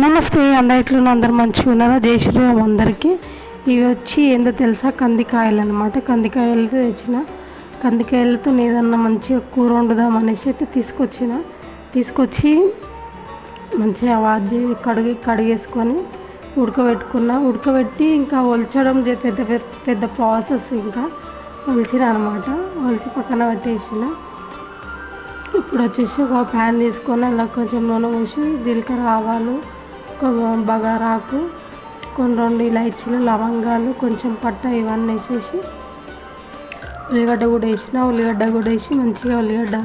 నమస్తే అందరిలో అందరు మంచిగా ఉన్నారా? జై శ్రీరామ్ అందరికీ. ఇవి వచ్చి ఏందో తెలుసా? కందికాయలు అనమాట కందికాయలతో తెచ్చిన. కందికాయలతో ఏదన్నా మంచిగా కూర వండుదాం అనేసి అయితే తీసుకొచ్చిన. తీసుకొచ్చి మంచిగా వాజి కడిగి కడిగేసుకొని ఉడకబెట్టుకున్న. ఉడకబెట్టి ఇంకా ఒలచడం పెద్ద పెద్ద పెద్ద ప్రాసెస్ ఇంకా ఒలిచిన అనమాట ఒలిచి పక్కన పెట్టేసిన. ఇప్పుడు వచ్చేసి ఒక ప్యాన్ తీసుకొని అలా కొంచెం నూనె పోసి జీలకర్ర ఆవాలు బగారాకు కొన్ని రెండు ఇలాచీలు లవంగాలు కొంచెం పట్ట ఇవన్నీ వేసేసి ఉల్లిగడ్డ కూడా వేసిన ఉల్లిగడ్డ కూడా వేసి మంచిగా ఉల్లిగడ్డ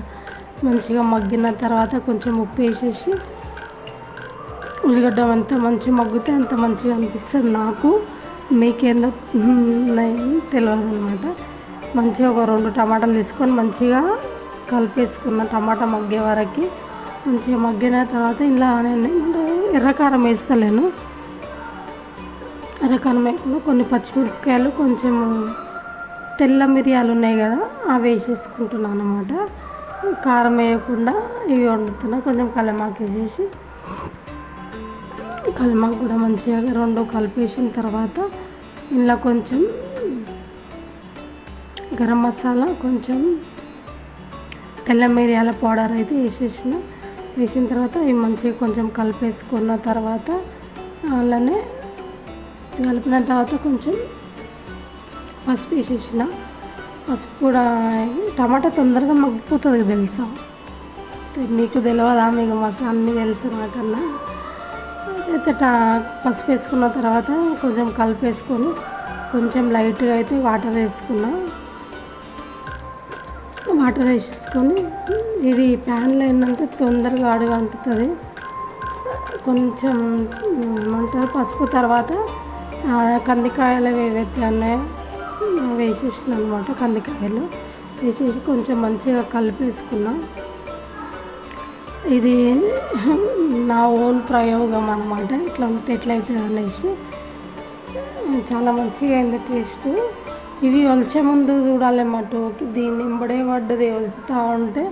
మంచిగా మగ్గిన తర్వాత కొంచెం ఉప్పు వేసేసి ఉల్లిగడ్డ అంత మంచిగా మగ్గితే అంత మంచిగా అనిపిస్తుంది నాకు. మీకేందో తెలియదు అనమాట మంచిగా ఒక రెండు టమాటాలు తీసుకొని మంచిగా కలిపేసుకున్న టమాటా మగ్గే వరకు మంచిగా మగ్గిన తర్వాత ఇలా నేను ఎర్రకారం వేస్తలేను. ఎర్రకారం వేయకుండా కొన్ని పచ్చిమిరపకాయలు కొంచెం తెల్ల మిరియాలు ఉన్నాయి కదా అవి వేసేసుకుంటున్నాను అనమాట కారం వేయకుండా ఇవి వండుతున్నా. కొంచెం కలమాకు వేసేసి కలమాకు కూడా మంచిగా రెండు కలిపేసిన తర్వాత ఇలా కొంచెం గరం మసాలా కొంచెం తెల్ల మిరియాల పౌడర్ అయితే వేసేసిన. వేసిన తర్వాత అవి మంచిగా కొంచెం కలిపేసుకున్న తర్వాత అలానే కలిపిన తర్వాత కొంచెం పసుపు వేసేసిన. పసుపు కూడా టమాటా తొందరగా మగ్గిపోతుంది తెలుసా? మీకు తెలియదా మీకు మసా అన్నీ తెలుసు నాకన్నా. అయితే పసుపు వేసుకున్న తర్వాత కొంచెం కలిపేసుకొని కొంచెం లైట్గా అయితే వాటర్ వేసుకున్నా. వాటర్ వేసేసుకొని ఇది ప్యాన్లో ఏంటంటే తొందరగా అడుగు అంటుతుంది. కొంచెం ఏమంటారు పసుపు తర్వాత కందికాయలు ఏవైతే ఉన్నాయో వేసేసిన అనమాట కందికాయలు. వేసేసి కొంచెం మంచిగా కలిపేసుకున్నా. ఇది నా ఓన్ ప్రయోగం అనమాట ఇట్లా ఉంటే ఎట్లయితే అనేసి. చాలా మంచిగా అయింది టేస్ట్. ఇది ఒలిచే ముందు చూడాలి చూడాలన్నమాట దీన్ని ఎంబడే పడ్డది ఒలుచుతూ ఉంటే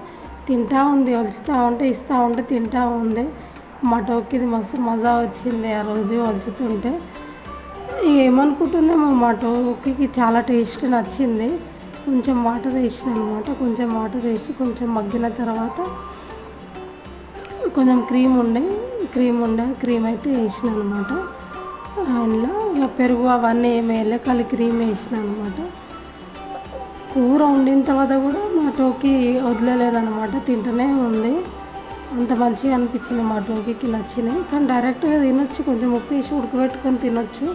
తింటా ఉంది ఒలుచుతూ ఉంటే ఇస్తూ ఉంటే తింటా ఉంది. మా టోకి ఇది మస్తు మజా వచ్చింది ఆ రోజు ఒలుచుతుంటే. ఏమనుకుంటున్నామో మా టోకి చాలా టేస్ట్ నచ్చింది. కొంచెం వాటర్ వేసిన అనమాట కొంచెం వాటర్ వేసి కొంచెం మగ్గిన తర్వాత కొంచెం క్రీమ్ ఉండే క్రీమ్ ఉండే క్రీమ్ అయితే వేసిన అనమాట అందులో ఇక పెరుగు అవన్నీ ఏమి వేయలే క్రీమ్ వేసిన అనమాట కూర వండిన తర్వాత కూడా మా టోకి వదిలేదన్నమాట తింటూనే ఉంది. అంత మంచిగా అనిపించింది మా టోకి నచ్చినాయి. కానీ డైరెక్ట్గా తినొచ్చు కొంచెం ఉప్పు వేసి ఉడకబెట్టుకొని తినొచ్చు.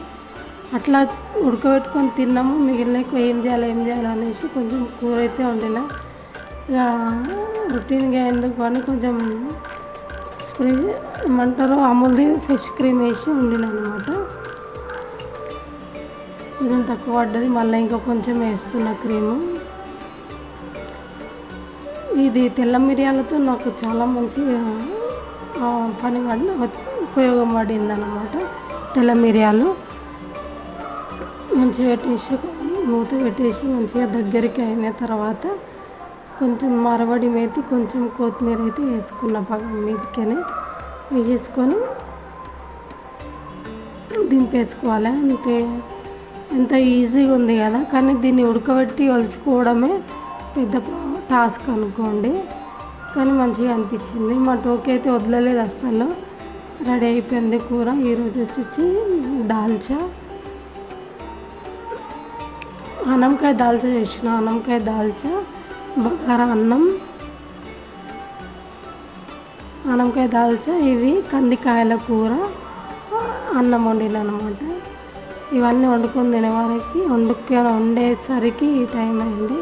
అట్లా ఉడకబెట్టుకొని తిన్నాము మిగిలిన ఏం చేయాలి ఏం చేయాలి అనేసి కొంచెం కూర అయితే వండిన. ఇక రొటీన్గా ఎందుకు అని కొంచెం క్రీమ్ ఏమంటారు అమూల్ది ఫిష్ క్రీమ్ వేసి ఉండినమాట అనమాట కొంచెం తక్కువ పడ్డది మళ్ళీ ఇంకా కొంచెం వేస్తున్న క్రీము. ఇది తెల్ల మిరియాలతో నాకు చాలా మంచి పని పడి ఉపయోగం పడింది అనమాట తెల్ల మిరియాలు. మంచిగా పెట్టేసి మూత పెట్టేసి మంచిగా దగ్గరికి అయిన తర్వాత కొంచెం మరవడి మేతి కొంచెం కొత్తిమీర అయితే వేసుకున్న పగ మీదకనే వేసేసుకొని దింపేసుకోవాలి. అంతే. ఎంత ఈజీగా ఉంది కదా. కానీ దీన్ని ఉడకబెట్టి ఒలుచుకోవడమే పెద్ద టాస్క్ అనుకోండి. కానీ మంచిగా అనిపించింది. మా టోకి అయితే వదలలేదు అస్సలు. రెడీ అయిపోయింది కూర. ఈరోజు వచ్చి దాల్చా అనంకాయ దాల్చా చేసిన. అనంకాయ దాల్చా బగారా అన్నం అన్నంకాయ దాల్చా ఇవి కందికాయల కూర అన్నం వండిన అనమాట ఇవన్నీ వండుకొని తినేవారికి వండుకొని వండేసరికి ఈ టైం అయింది.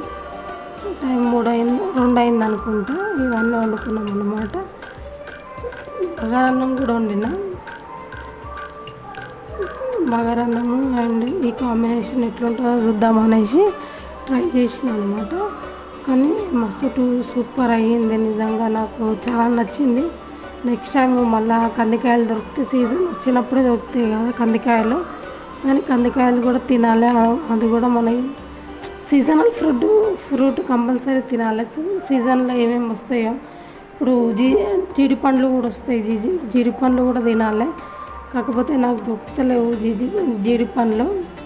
టైం మూడు అయింది రెండు అయింది అనుకుంటా ఇవన్నీ వండుకున్నాం అన్నమాట బగారన్నం కూడా వండిన. బగారన్నము అండ్ ఈ కాంబినేషన్ ఎట్లుంటుందో చూద్దాం అనేసి ట్రై చేసిన అనమాట కానీ మస్తు సూపర్ అయ్యింది నిజంగా నాకు. చాలా నచ్చింది. నెక్స్ట్ టైం మళ్ళీ కందికాయలు దొరికితే సీజన్ వచ్చినప్పుడే దొరుకుతాయి కదా కందికాయలు. కానీ కందికాయలు కూడా తినాలి. అది కూడా మన సీజనల్ ఫ్రూట్ ఫ్రూట్ కంపల్సరీ తినాలి. సీజన్లో ఏమేమి వస్తాయో. ఇప్పుడు జీ జీడిపండ్లు కూడా వస్తాయి. జీ జీడిపండ్లు కూడా తినాలి. కాకపోతే నాకు దొరుకుతలేవు జీడి జీడిపండ్లు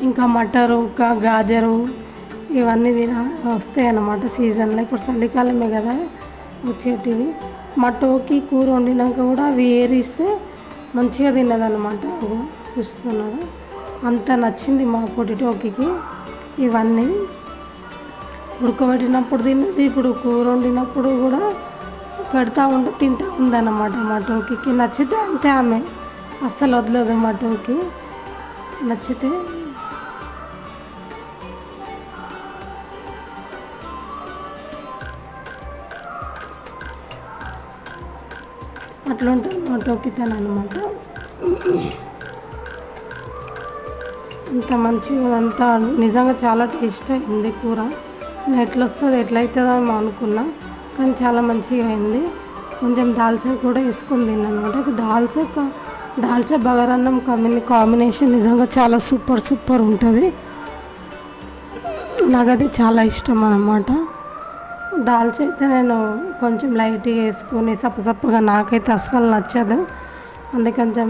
ఇంకా మటరు ఇంకా గాజరు. ఇవన్నీ తిన వస్తాయి అన్నమాట సీజన్లో. ఇప్పుడు చలికాలమే కదా వచ్చేటివి మా టోకి కూర వండినాక కూడా అవి ఏరిస్తే మంచిగా తిన్నదన్నమాట. చూస్తున్నారు? అంత నచ్చింది మా పొడి టోకికి ఇవన్నీ. ఉడకబెట్టినప్పుడు తిన్నది ఇప్పుడు కూర వండినప్పుడు కూడా పెడతా ఉంటే తింటా ఉందన్నమాట మా టోకికి నచ్చితే అంతే ఆమె. అస్సలు వదలదు మా టోకి నచ్చితే అట్లా ఉంటుంది. మా అనమాట ఇంత మంచిగా అంతా నిజంగా చాలా టేస్ట్ అయింది కూర. నేను ఎట్లా వస్తుంది ఎట్లయితుందో అవుతుందో ఏమో అనుకున్నా కానీ చాలా మంచిగా అయింది. కొంచెం దాల్చా కూడా వేసుకొని తిన్నాను అనమాట. దాల్చా దాల్చా బగారన్నం కమిని కాంబినేషన్ నిజంగా చాలా సూపర్ సూపర్ ఉంటుంది. నాకు అది చాలా ఇష్టం అన్నమాట. దాల్చి అయితే నేను కొంచెం లైట్గా వేసుకొని సప్పసప్పగా నాకైతే అస్సలు నచ్చదు. అందుకే కొంచెం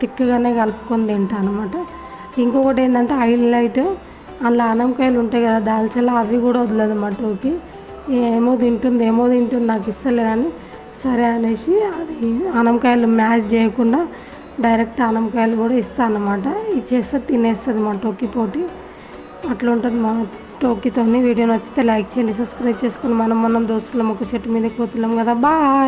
తిక్కుగానే కలుపుకొని తింటాను అనమాట ఇంకొకటి ఏంటంటే హైలైట్ అందులో అనంకాయలు ఉంటాయి కదా దాల్చలా అవి కూడా వదలదు మా టోకి. ఏమో తింటుంది ఏమో తింటుంది నాకు ఇస్తలేదని. సరే అనేసి అది అనంకాయలు మ్యాచ్ చేయకుండా డైరెక్ట్ అనంకాయలు కూడా ఇస్తాను అనమాట ఇచ్చేస్తే తినేస్తుంది మా టోకి పోటీ. అట్లా ఉంటుంది మా టోకీతోని. వీడియో నచ్చితే లైక్ చేయండి సబ్స్క్రైబ్ చేసుకొని మనం మనం దోస్తులం ఒక చెట్టు మీద పోతున్నాం కదా. బాయ్!